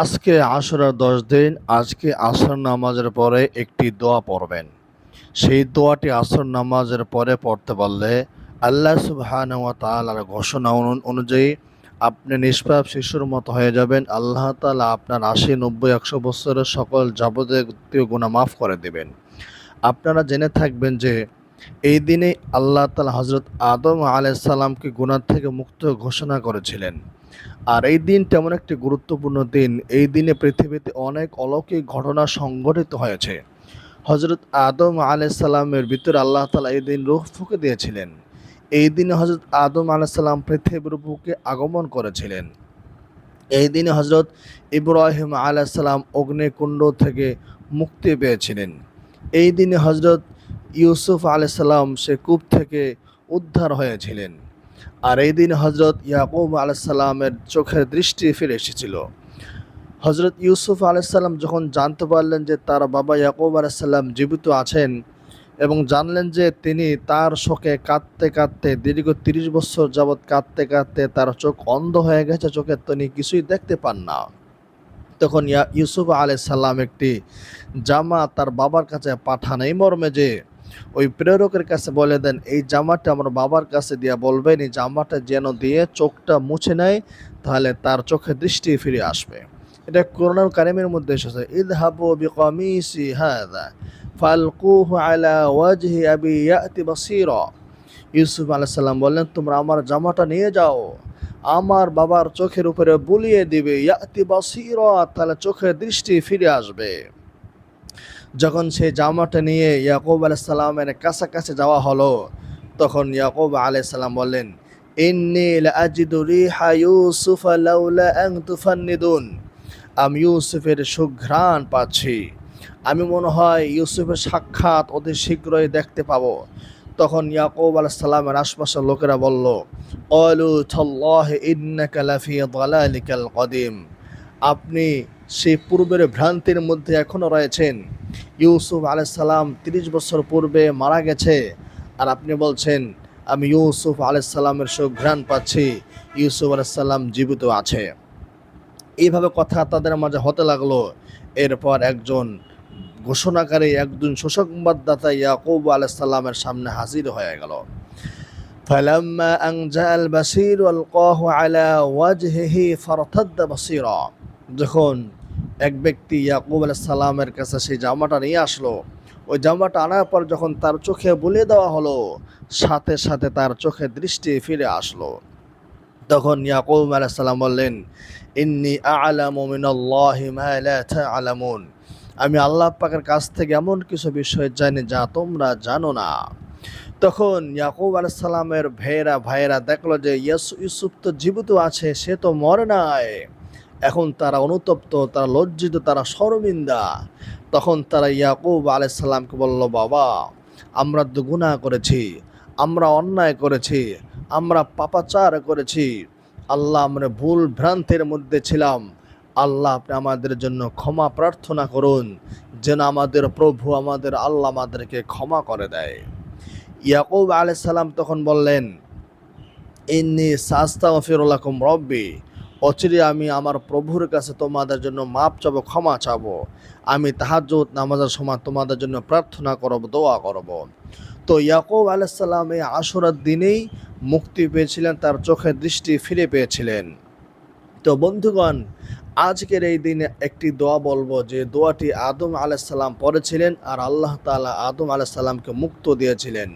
আজকে আসরের দশ দিন, আজকে আসর নামাজের পরে একটি দোয়া পড়বেন। সেই দোয়াটি আসর নামাজের পরে পড়তে পারলে আল্লাহ সুবহান ঘোষণা অনুযায়ী আপনি নিষ্পাপ শিশুর মতো হয়ে যাবেন। আল্লাহ তালা আপনার আশি, নব্বই, একশো বছরের সকল যাবতীয় গুণা মাফ করে দেবেন। আপনারা জেনে থাকবেন যে এই দিনে আল্লাহ তাআলা হজরত আদম আলাইসাল্লামকে গুণার থেকে মুক্ত ঘোষণা করেছিলেন। আর এই দিন তেমন একটি গুরুত্বপূর্ণ দিন। এই দিনে পৃথিবীতে অনেক অলৌকিক ঘটনা সংঘটিত হয়েছে। হজরত আদম আলাইসাল্লামের ভিতরে আল্লাহ তালা এই দিন রুহ ফুঁকে দিয়েছিলেন। এই দিনে হজরত আদম আলাইসাল্লাম পৃথিবীর বুকে আগমন করেছিলেন। এই দিনে হজরত ইব্রাহিম আলাইসাল্লাম অগ্নিকুণ্ড থেকে মুক্তি পেয়েছিলেন। এই দিনে হজরত ইউসুফ আলাইসাল্লাম সে কূপ থেকে উদ্ধার হয়েছিলেন। আর এই দিন হজরত ইয়াকুব আলাইসাল্লামের চোখের দৃষ্টি ফিরে এসেছিল। হজরত ইউসুফ আলাইসাল্লাম যখন জানতে পারলেন যে তার বাবা ইয়াকুব আলাইসাল্লাম জীবিত আছেন এবং জানলেন যে তিনি তার শোকে কাঁদতে কাঁদতে দীর্ঘ তিরিশ বছর যাবৎ কাঁদতে কাঁদতে তার চোখ অন্ধ হয়ে গেছে, চোখে তিনি কিছুই দেখতে পান না। তখন ইয়া ইউসুফ আলাইসাল্লাম একটি জামা তার বাবার কাছে পাঠান। এই মর্মে যে ওই প্রেরকের কাছে বলে দেন, এই জামাটা আমার বাবার কাছে দিয়ে বলবেন, এই জামাটা যেন দিয়ে চোখটা মুছে নেয়, তাহলে তার চোখে দৃষ্টি ফিরে আসবে। এটা করোনার কারিমের মধ্যে এসেছে, ইদহাবু বিকামিসি হাদা ফালকুহু আলা ওয়াজহি আবি ইয়াতি বাসীরা। ইউসুফ বললেন, তোমরা আমার জামাটা নিয়ে যাও, আমার বাবার চোখের উপরে বুলিয়ে দিবে, ইয়াতি বাসীরা, তাহলে চোখের দৃষ্টি ফিরে আসবে। যখন সেই জামাটা নিয়ে ইয়াকুব আলাইসাল্লামের কাছাকাছি যাওয়া হলো, তখন ইয়াকুব আলাইসাল্লাম বললেন আমি ইউসুফের সুঘ্রাণ পাচ্ছি। আমি মনে হয় ইউসুফের সাক্ষাৎ অতি শীঘ্রই দেখতে পাবো। তখন ইয়াকুব আলাইসাল্লামের আশপাশের লোকেরা বলল অলু কদিম। আপনি সেই পূর্বের ভ্রান্তির মধ্যে এখনও রয়েছেন। ইউসুফ আলাইসাল্লাম তিরিশ বছর পূর্বে মারা গেছে আর আপনি বলছেন আমি ইউসুফ আলাইসাল্লামের সুঘ্রাণ পাচ্ছি ইউসুফ আলাইসাল্লাম জীবিত আছে এইভাবে কথা তাদের মাঝে হতে লাগলো এরপর একজন ঘোষণাকারী একজন সুসংবাদদাতা ইয়াকুব আলাইসাল্লামের সামনে হাজির হয়ে গেল فلما أن جاء البصير والقاه على وجهه فارتد بصيرا যখন এক ব্যক্তি ইয়াকুব সালামের কাছে সেই জামাটা নিয়ে আসলো। ওই জামাটা আনার পর যখন তার চোখে বলে দেওয়া হলো, সাথে সাথে তার চোখে দৃষ্টি ফিরে আসলো। তখন ইয়াকুব আলাইহিস সালাম বললেন, ইন্নি আ'লামু মিনাল্লাহি মা লা তা'লামুন। আমি আল্লাহ পাকের কাছ থেকে এমন কিছু বিষয় জানি যা তোমরা জানো না। তখন ইয়াকুব আলাইহিস সালামের ভাইয়েরা ভাইয়েরা দেখল যে ইয়াস- ইউসুফ তো জীবিত আছে, সে তো মরে নাই। এখন তারা অনুতপ্ত, তারা লজ্জিত, তারা শরমিন্দা। তখন তারা ইয়াকুব আলাইসাল্লামকে বলল, বাবা, আমরা গুনাহ করেছি, আমরা অন্যায় করেছি, আমরা পাপাচার করেছি। আল্লাহ আমরা ভুল ভ্রান্তির মধ্যে ছিলাম। আল্লাহ আপনি আমাদের জন্য ক্ষমা প্রার্থনা করুন, যেন আমাদের প্রভু আমাদের আল্লাহ আমাদেরকে ক্ষমা করে দেয়। ইয়াকুব আলাইসাল্লাম তখন বললেন, ইন্নি সাস্তা ফিরুল্লাকুম রব্বি অচিরে আমি আমার প্রভুর কাছে তোমাদের জন্য মাপ চাবো, ক্ষমা চাবো। আমি তাহার তাহাজ্জুদ নামাজের সময় তোমাদের জন্য প্রার্থনা করব, দোয়া করব। তো ইয়াকুব আলাইসাল্লাম এই আশুরার দিনেই মুক্তি পেয়েছিলেন, তার চোখের দৃষ্টি ফিরে পেয়েছিলেন। তো বন্ধুগণ, আজকের এই দিনে একটি দোয়া বলব, যে দোয়াটি আদম আলাইসাল্লাম পড়েছিলেন আর আল্লাহ তাআলা আদম আলাইসাল্লামকে মুক্ত দিয়েছিলেন।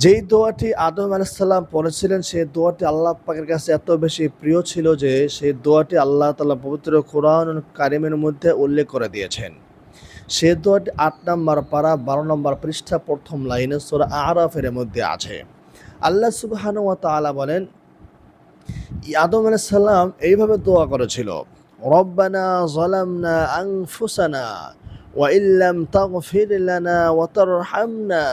যেই দোয়াটি আদম আলাইসাল্লাম পড়েছিলেন, সেই দোয়াটি আল্লাহ পাকের কাছে এত বেশি প্রিয় ছিল যে সেই দোয়াটি আল্লাহ তাআলা পবিত্র কোরআন কারিমের মধ্যে উল্লেখ করে দিয়েছেন। সে দোয়াটি আট নম্বর পারা, বারো নম্বর পৃষ্ঠা, প্রথম লাইনে সোরা আরাফের মধ্যে আছে। আল্লাহ সুবহান তাআলা বলেন, আদম আলাইসাল্লাম এইভাবে দোয়া করেছিল, রব্বানা জালামনা আনফুসানা ওয়া ইল্লাম তাগফির লানা ওয়া তারহামনা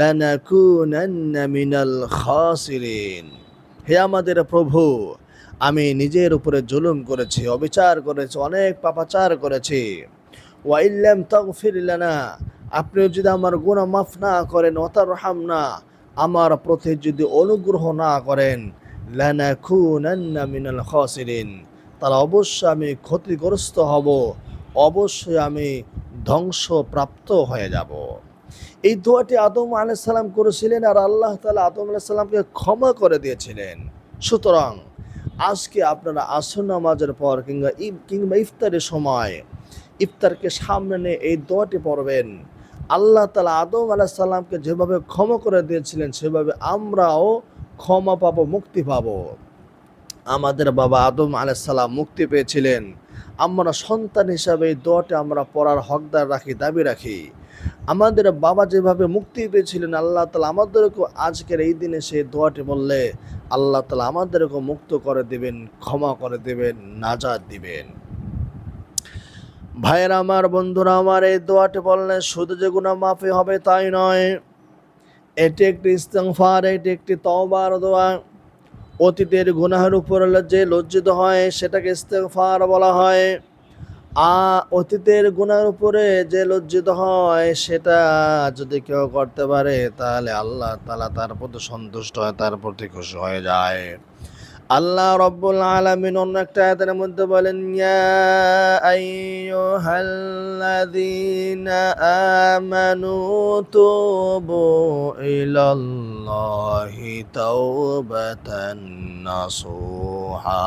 লানাকুনান্না মিনাল খাসিরিন হে আমাদের প্রভু, আমি নিজের উপরে জুলুম করেছি, অবিচার করেছি, অনেক পাপাচার করেছি। ওয়াইল্লাম তাগফির লানা আপনি যদি আমার গুনাহ মাফ না করেন অতার রহাম না আমার প্রতি যদি অনুগ্রহ না করেন, লানাকুনান্না মিনাল খাসিরিন। তারা অবশ্যই আমি ক্ষতিগ্রস্ত হব। অবশ্যই আমি ধ্বংসপ্রাপ্ত হয়ে যাব। এই দোয়াটি আদম আলাইসাল্লাম করেছিলেন আর আল্লাহ তালা আদম আলাইসাল্লামকে ক্ষমা করে দিয়েছিলেন। সুতরাং আজকে আপনারা আসর নামাজের পর কিংবা কিংবা ইফতারের সময় ইফতারকে সামনে নিয়ে এই দোয়াটি পড়বেন। আল্লাহ তালা আদম আলাইসাল্লামকে যেভাবে ক্ষমা করে দিয়েছিলেন, সেভাবে আমরাও ক্ষমা পাবো, মুক্তি পাবো। আমাদের বাবা আদম আলাইসাল্লাম মুক্তি পেয়েছিলেন। আমরা সন্তান হিসাবে এই দোয়াটা আমরা পড়ার হকদার রাখি, দাবি রাখি। আমাদের বাবা যেভাবে মুক্তি পেয়েছিলেন, আল্লাহ তালা আমাদেরকেও আজকের এই দিনে সেই দোয়াটি বললে, আল্লাহ তালা আমাদেরকেও মুক্ত করে দিবেন, ক্ষমা করে দিবেন নাজাদ দিবেন। ভাইয়ের আমার, বন্ধুরা আমার, এই দোয়াটি বললে শুধু যে গুণা মাফি হবে তাই নয়, এটি একটি ইস্তেগফার, এটি একটি তওবার দোয়া। অতীতের গুনাহের উপর যে লজ্জিত হয়, সেটাকে ইস্তেফার বলা হয়। আ, অতীতের গুনার উপরে যে লজ্জিত হয়, সেটা যদি কেউ করতে পারে, তাহলে আল্লাহ তালা তার প্রতি সন্তুষ্ট হয়, তার প্রতি খুশি হয়ে যায়। আল্লাহ রব্বুল আলামিন অন্য একটা আয়াতের মধ্যে বলেন, ইয়া আইয়ুহাল্লাযীনা আমানু তুবু ইলাল্লাহি তাওবাতান নাসুহা।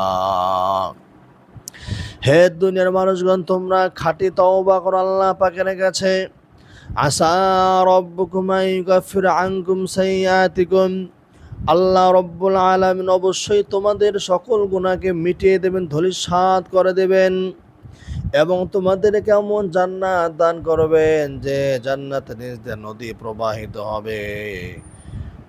হে দুনিয়ার মানুষগণ, তোমরা খাঁটি তওবা করো, আল্লাহ পাকের কাছে। আসা রব্বুকুম আইয়ুকাফির আনকুম সাইয়্যাতিকুম আল্লাহ রব্বুল আলামিন অবশ্যই তোমাদের সকল গুণাকে মিটিয়ে দেবেন, ধলিসাৎ করে দেবেন এবং তোমাদের কেমন জান্নাত দান করবেন যে জান্নাত নদী প্রবাহিত হবে।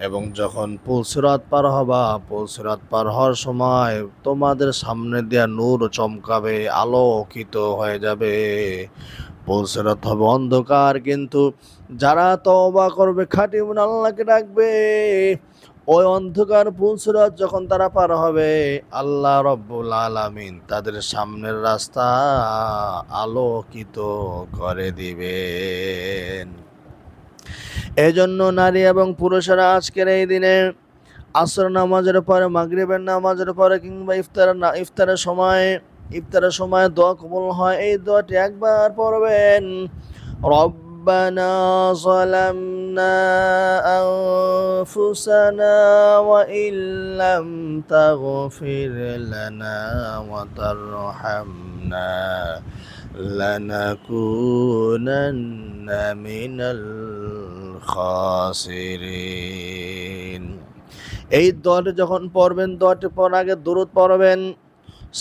এবং যখন পুলসিরাত পার হবা পুলসিরাত পার হওয়ার সময় তোমাদের সামনে দিয়া নূর চমকাবে, আলোকিত হয়ে যাবে। পুলসিরাত হবে অন্ধকার, কিন্তু যারা তওবা করবে, খাঁটি আল্লাহকে ডাকবে। ওই অন্ধকার পুলসিরাত যখন তারা পার হবে, আল্লাহ রব্বুল আলামিন তাদের সামনের রাস্তা আলোকিত করে দিবেন। এজন্য নারী এবং পুরুষেরা আজকের এই দিনে আসর নামাজের পরে, মাগরিবের নামাজের পরে কিংবা ইফতার না, ইফতারের সময় ইফতারের সময় দোয়া কবল হয়। এই দোয়াটি একবার পড়বেন। রব্বানা ظلمنا أنفسنا وإن لم تغفر لنا وترحمنا لنكونن من الخاسرين এই দোয়াটি যখন পড়বেন দোয়াটি পর আগে দূরত পড়বেন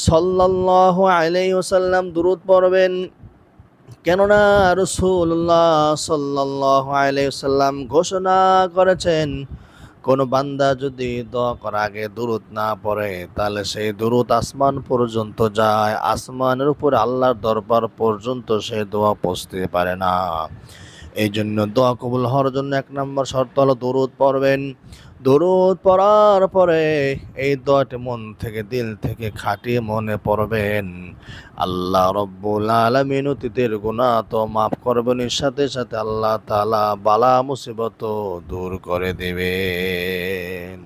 সাল্লাল্লাহু আলাইহি ওয়াসাল্লাম দূরত পড়বেন কেননা রসুল্লাহ সাল্লাল্লাহু আলাইহি ওয়াসাল্লাম ঘোষণা করেছেন, কোনো বান্দা যদি দোয়া আগে দূরত না পড়ে, তাহলে সেই দূরত আসমান পর্যন্ত যায়, আসমানের উপর আল্লাহর দরবার পর্যন্ত সে দোয়া পৌঁছতে পারে না। এই জন্য দোয়া কবুল হওয়ার জন্য এক নম্বর শর্ত হলো দরুদ পড়বেন। দরুদ পড়ার পরে এই দোয়াটি মন থেকে, দিল থেকে খাটিয়ে মনে পড়বেন। আল্লাহ রব্বুল আলমিন অতীতের গুণা তো মাফ করবেন সাথে সাথে আল্লাহ তালা বালা মুসিবত দূর করে দেবেন।